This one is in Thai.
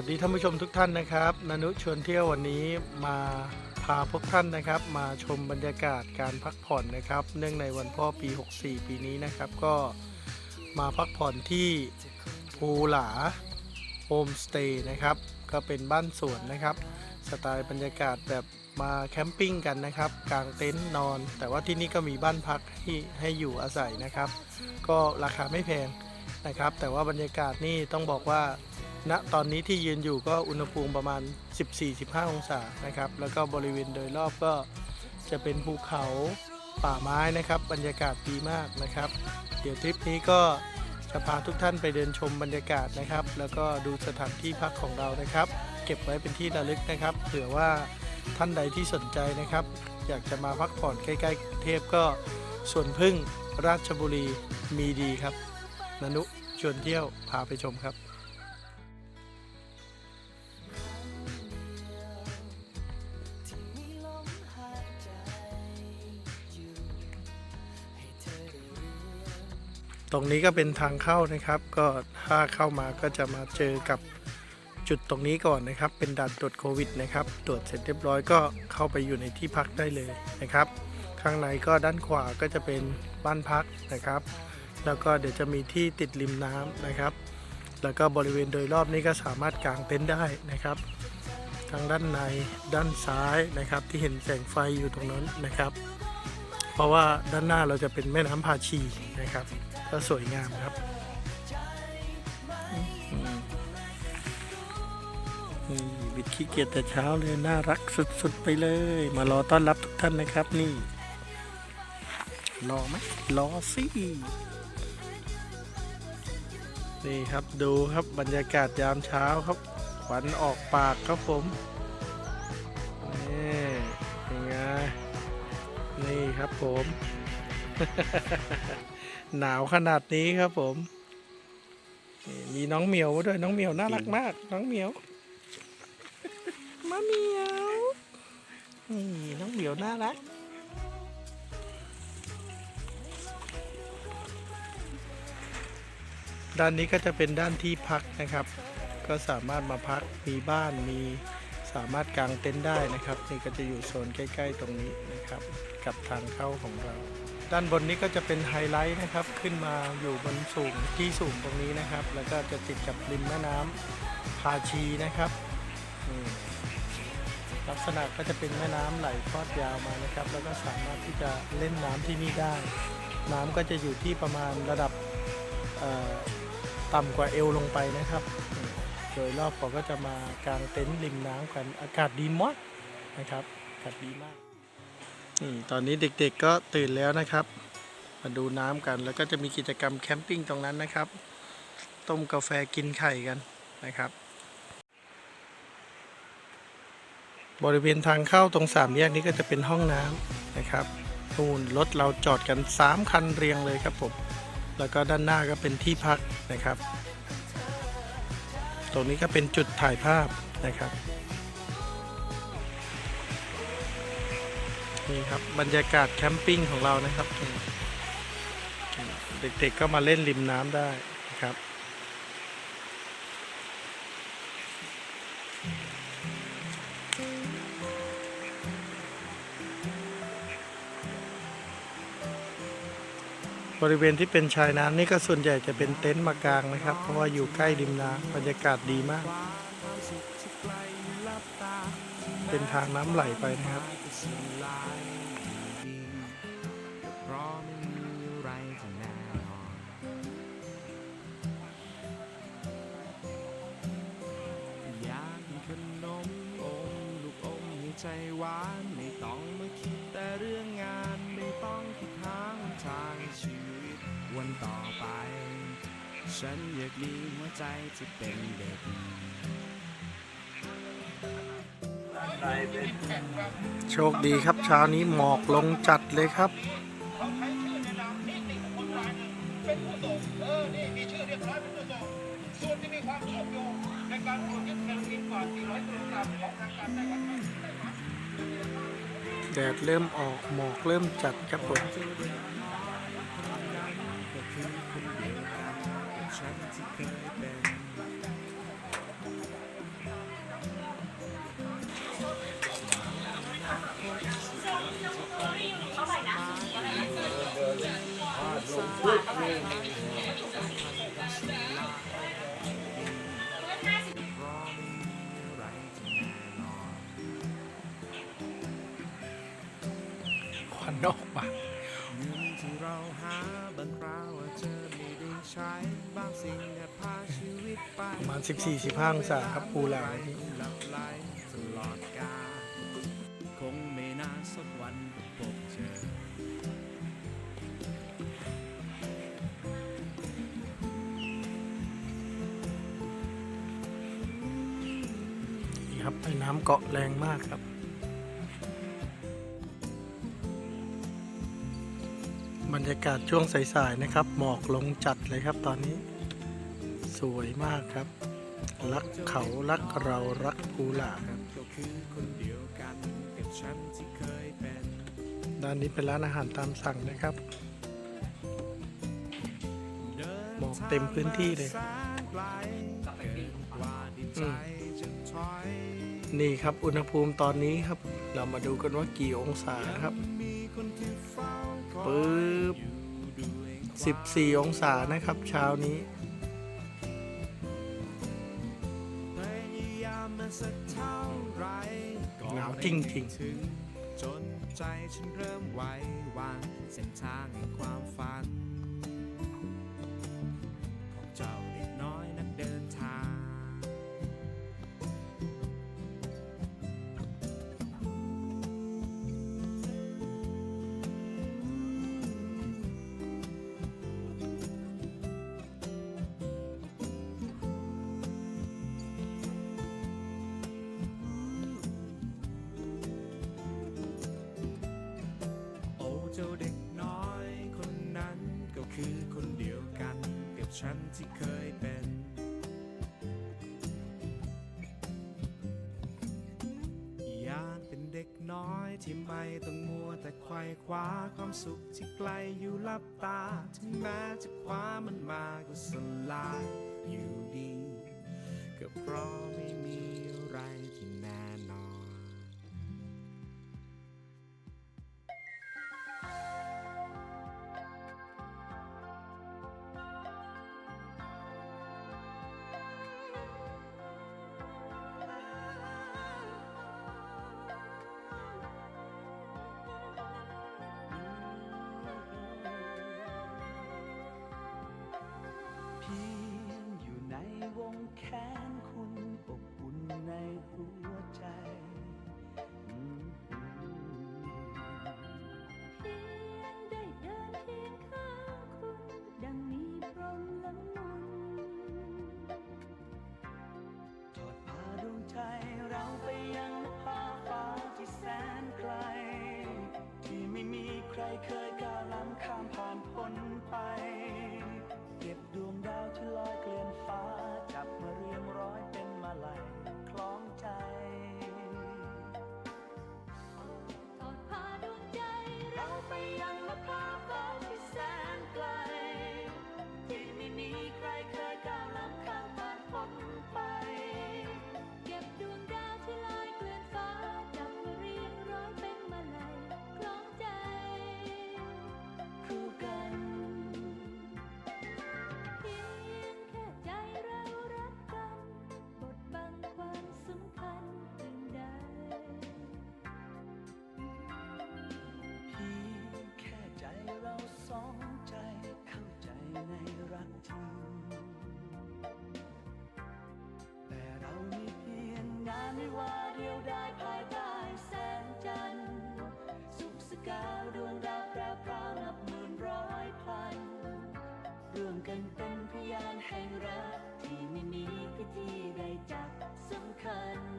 วัสดีท่านผู้ชมทุกท่านนะครับนานุชวนเที่ยววันนี้มาพาพวกท่านนะครับ มาชมบรรยากาศการพักผ่อนนะครับ เนื่องในวันพ่อปี 64 ปีนี้นะครับ ก็มาพักผ่อนที่ภูหลาโฮมสเตย์นะครับ ก็เป็นบ้านสวนนะครับ สไตล์บรรยากาศแบบมาแคมปิ้งกันนะครับกางเต็นท์นอน แต่ว่าที่นี่ก็มีบ้านพักให้ให้อยู่อาศัยนะครับ ก็ราคาไม่แพงนะครับ แต่ว่าบรรยากาศนี่ต้องบอกว่า ณตอนนี้ที่ยืนอยู่ก็อุณหภูมิประมาณ 14-15 องศานะครับ แล้วก็บริเวณโดยรอบก็จะเป็นภูเขาป่าไม้นะครับ บรรยากาศดีมากนะครับ เดี๋ยวทริปนี้ก็จะพาทุกท่านไปเดินชมบรรยากาศนะครับ แล้วก็ดูสถานที่พักของเรานะครับ เก็บไว้เป็นที่ระลึกนะครับ เผื่อว่าท่านใดที่สนใจนะครับ อยากจะมาพักผ่อนใกล้ๆกรุงเทพก็สวนพึ่งราชบุรีมีดีครับ นนุชวนเที่ยวพาไปชมครับ ตรงนี้ก็เป็นทางเข้านะครับ ก็ถ้าเข้ามาก็จะมาเจอกับจุดตรงนี้ก่อนนะครับ เป็นด่านตรวจโควิดนะครับ ตรวจเสร็จเรียบร้อยก็เข้าไปอยู่ในที่พักได้เลยนะครับ ข้างในก็ด้านขวาก็จะเป็นบ้านพักนะครับ แล้วก็เดี๋ยวจะมีที่ติดริมน้ำนะครับ แล้วก็บริเวณโดยรอบนี้ก็สามารถกางเต็นท์ได้นะครับ ทางด้านในด้านซ้ายนะครับ ที่เห็นแสงไฟอยู่ตรงนั้นนะครับ เพราะว่าด้านหน้าเราจะเป็นแม่น้ำพาชีนะครับ ก็สวยงามครับอืมนี่วิทย์ขี้เกียจแต่เช้าเลยน่ารักสุดๆไปเลย มารอต้อนรับทุกท่านนะครับนี่ รอไหมรอสินี่ครับดูครับบรรยากาศยามเช้าครับขวัญออกปากครับผมนี่เป็นไงนี่ครับผม หนาวขนาดนี้ครับผม มีน้องเหมียวด้วยน้องเหมียวน่ารักมาก น้องเหมียวมาเหมียวนี่น้องเหมียวน่ารักด้านนี้ก็จะเป็นด้านที่พักนะครับ ก็สามารถมาพักมีบ้านมีสามารถกางเต็นท์ได้นะครับ นี่ก็จะอยู่โซนใกล้ ๆ ตรงนี้นะครับ กับทางเข้าของเรา ด้านบนนี้ก็จะเป็นไฮไลท์นะครับ ขึ้นมาอยู่บนสูงที่สูงตรงนี้นะครับ แล้วก็จะติดกับริมแม่น้ำพาชีนะครับลักษณะก็จะเป็นแม่น้ำไหลทอดยาวมานะครับ แล้วก็สามารถที่จะเล่นน้ำที่นี่ได้ น้ำก็จะอยู่ที่ประมาณระดับต่ำกว่าเอวลงไปนะครับ โดยรอบเขาก็จะมากางเต็นท์ริมน้ำกัน อากาศดีมากนะครับ อากาศดีมาก นี่ตอนนี้เด็กๆก็ตื่นแล้วนะครับ มาดูน้ำกันแล้วก็จะมีกิจกรรมแคมปิ้งตรงนั้นนะครับ ต้มกาแฟกินไข่กันนะครับ บริเวณทางเข้าตรงสามแยกนี้ก็จะเป็นห้องน้ำนะครับนู่นรถเราจอดกัน 3 คันเรียงเลยครับผม แล้วก็ด้านหน้าก็เป็นที่พักนะครับ ตรงนี้ก็เป็นจุดถ่ายภาพนะครับ นี่ครับบรรยากาศแคมปิ้งของเรานะครับเด็กๆก็มาเล่นริมน้ำได้นะครับบริเวณที่เป็นชายน้ำนี่ก็ส่วนใหญ่จะเป็นเต็นท์มากางนะครับ เพราะว่าอยู่ใกล้ริมน้ำบรรยากาศดีมาก เป็นทางน้ำไหลไปนะครับใจหวานไม่ต้องมาคิดแต่เรื่องงานไม่ต้องคิดหาหนทางชีวิตวันต่อไป ฉันอยากมีหัวใจที่เป็นเด็ก โชคดีครับเช้านี้หมอกลงจัดเลยครับแดดเริ่มออกหมอกเริ่มจัดครับผม พันนอกมาเงินที่เราหาบางคราวอาจจะไม่ได้ใช้บางสิ่งอาจพาชีวิตไปประมาณ 14-15องศาครับภูหลานี่หลับไหลตลอดกาลคงไม่นานสักวันพบเจอนี่ครับไอ้น้ำเกาะแรงมากครับ ยากาศช่วงสายๆนะครับ หมอกลงจัดเลยครับตอนนี้ สวยมากครับ รักเขารักเรารักภูหลาครับด้านนี้เป็นร้านอาหารตามสั่งนะครับ หมอกเต็มพื้นที่เลยนี่ครับอุณหภูมิตอนนี้ครับ เรามาดูกันว่ากี่องศาครับ ปึ๊บ14 องศานะครับ เช้านี้ หนาวจริงจริงจนใจฉันเริ่มไหววางเส้นทางแห่งความฝัน กับฉันที่เคยเป็นอยากเป็นเด็กน้อยที่ไม่ต้องมัวแต่ไขว่คว้าความสุขที่ไกลอยู่ลับตาถึงแม้จะคว้ามันมาก็สลายอยู่ดี ก็เพราะไม่มีอะไรที่ แขนคุณอบอุ่นในหัวใจ เพียงได้เดินเคียงข้างคุณ ดังมีพรหมละมุนทอดพาดวงใจเราไปยังนภาฟ้าที่แสนไกล ที่ไม่มีใครเคยก้า cut